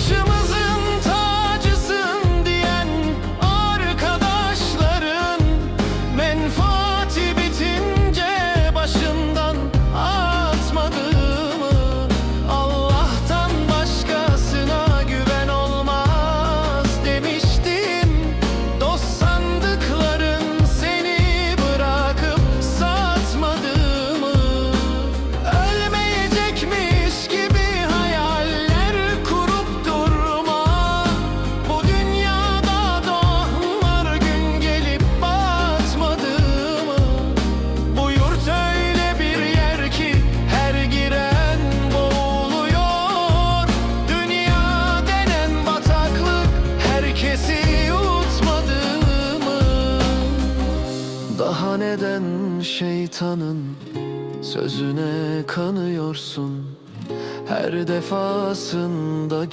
should Daha neden şeytanın sözüne kanıyorsun? Her defasında